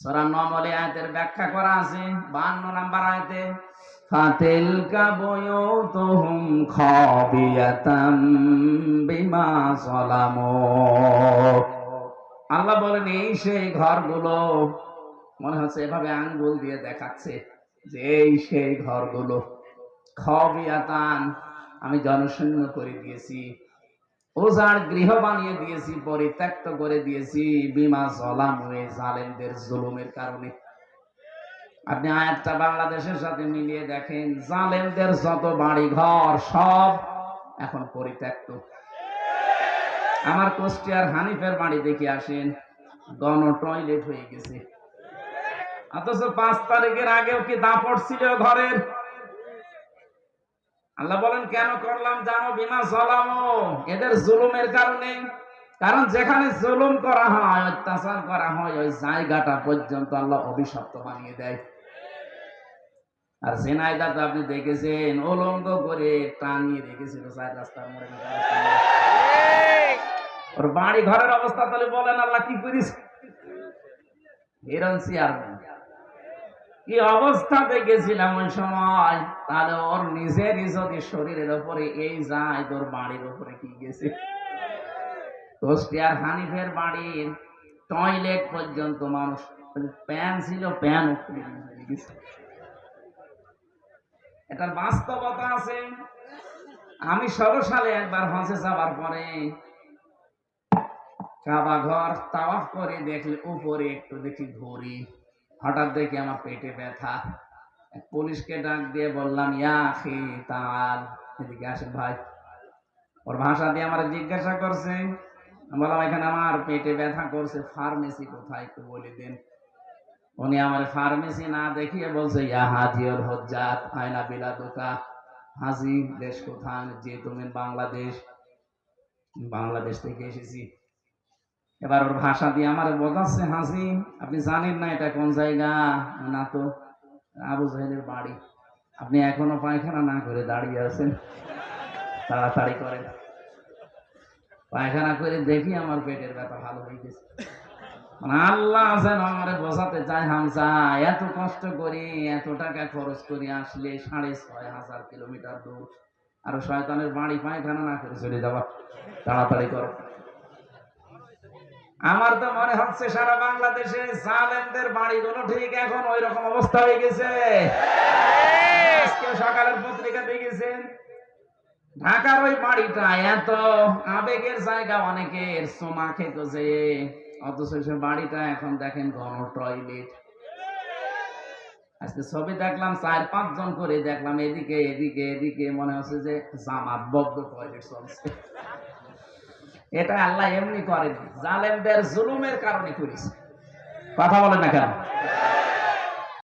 সূরা নমলে আয়াতের ব্যাখ্যা করা আছে 52 নাম্বার আয়াতে, ফাতিলকা বুয়ুতুহুম খাবিয়াতাম বিমা সালামু আল্লাহ বলেন, এই সেই ঘরগুলো, মনে হচ্ছে এভাবে আঙ্গুল দিয়ে দেখাচ্ছে যে এই সেই ঘরগুলো। খবিয়াতান, আমি জনশূন্য করে দিয়েছি। ওজার গৃহ বানিয়ে দিয়েছি, পরিত্যক্ত করে দিয়েছি, বিমা জলাম হয়ে জালেমদের জুলুমের কারণে। আপনি আয়াতটা বাংলাদেশের সাথে মিলিয়ে দেখেন, জালেমদের যত বাড়ি ঘর সব এখন পরিত্যক্ত। আমার কুষ্টিয়ার হানিফের বাড়ি দেখে আসেন, গণ টয়লেট হয়ে গেছে। অথচ পাঁচ তারিখের আগেও কি দাপট ছিল ঘরের? আল্লাহ বলেন, কেন করলাম জানো? বিমা জলামো। এদের জুলুমের কারণে। কারণ যেখানে জুলুম করা হয়, অত্যাচার করা হয়, ওই জায়গাটা পর্যন্ত আল্লাহ অভিশপ্ত বানিয়ে দেয়। আর জেনাইদা তো আপনি দেখেছেন, উলঙ্গ করে টাঙিয়ে রেখেছিল চার রাস্তার মোড়ে। ওর বাড়ি ঘরের অবস্থা তাহলে বলেন আল্লাহ কি করিস হিরণ চেয়ারম্যান। কি অবস্থা দেখেছিলাম ওই সময়? তাহলে ওর নিজেরই যদি শরীরের উপরে এই যায়, তোর বাড়ির উপরে কি গেছে? কুষ্টিয়ার হানিফের বাড়ির টয়লেট পর্যন্ত মানুষ প্যান ছিল, প্যান এটার বাস্তবতা আছে। আমি ষোলো সালে একবার হজে যাওয়ার পরে কাবা ঘর তাওয়াফ করে দেখলে উপরে একটু দেখি ঘুরি হঠাৎ দেখি আমার পেটে ব্যথা। পুলিশকে ডাক দিয়ে বললাম, ইয়া আখি, তাল। এদিকে আসেন ভাই। ওর ভাষা দিয়ে আমার জিজ্ঞাসা করছে। বললাম, এখানে আমার পেটে ব্যথা করছে ফার্মেসি কোথায় একটু বলে দেন। উনি আমার ফার্মেসি না দেখিয়ে বলছে, ইয়া হাজিওর হজ্জাত, আয়না বিলা দোকা। হাজি, দেশ কোথায়? যে তুমি বাংলাদেশ বাংলাদেশ থেকে এসেছি। এবার ওর ভাষা দিয়ে আমার বোঝাচ্ছে হাসি আপনি জানেন না এটা কোন জায়গা? না তো, আবু জাহেদের বাড়ি। আপনি এখনও পায়খানা না করে দাঁড়িয়ে আছেন। তাড়াতাড়ি করেন। পায়খানা করে দেখি আমার পেটের ব্যথা ভালো হয়ে গেছে মানে আল্লাহ যেন আমারে বোঝাতে চায় হামসা এত কষ্ট করি, এত টাকা খরচ করি আসলে সাড়ে ছয় হাজার কিলোমিটার দূর। আর শয়তানের বাড়ি পায়খানা না করে চলে যাওয়া। তাড়াতাড়ি করো। আমার তো মনে হচ্ছে সারা বাংলাদেশে জালেমদের বাড়িগুলো ঠিক এখন ওই রকম অবস্থা হয়ে গেছে। সকালের পত্রিকা দেখেছেন? ঢাকার ওই বাড়িটা এত আবেগের জায়গা, অনেকের সোমা খেত যে, অথচ সে বাড়িটা এখন দেখেন ঘন টয়লেট। আজকে ছবি দেখলাম, চার পাঁচ জন করে দেখলাম, এদিকে এদিকে এদিকে, মনে হচ্ছে যে জামাত বদ্ধ টয়লেট চলছে। এটা আল্লাহ এমনি করেনি। জালেমদের জুলুমের কারণে করেছে। কথা বলেন না কেন?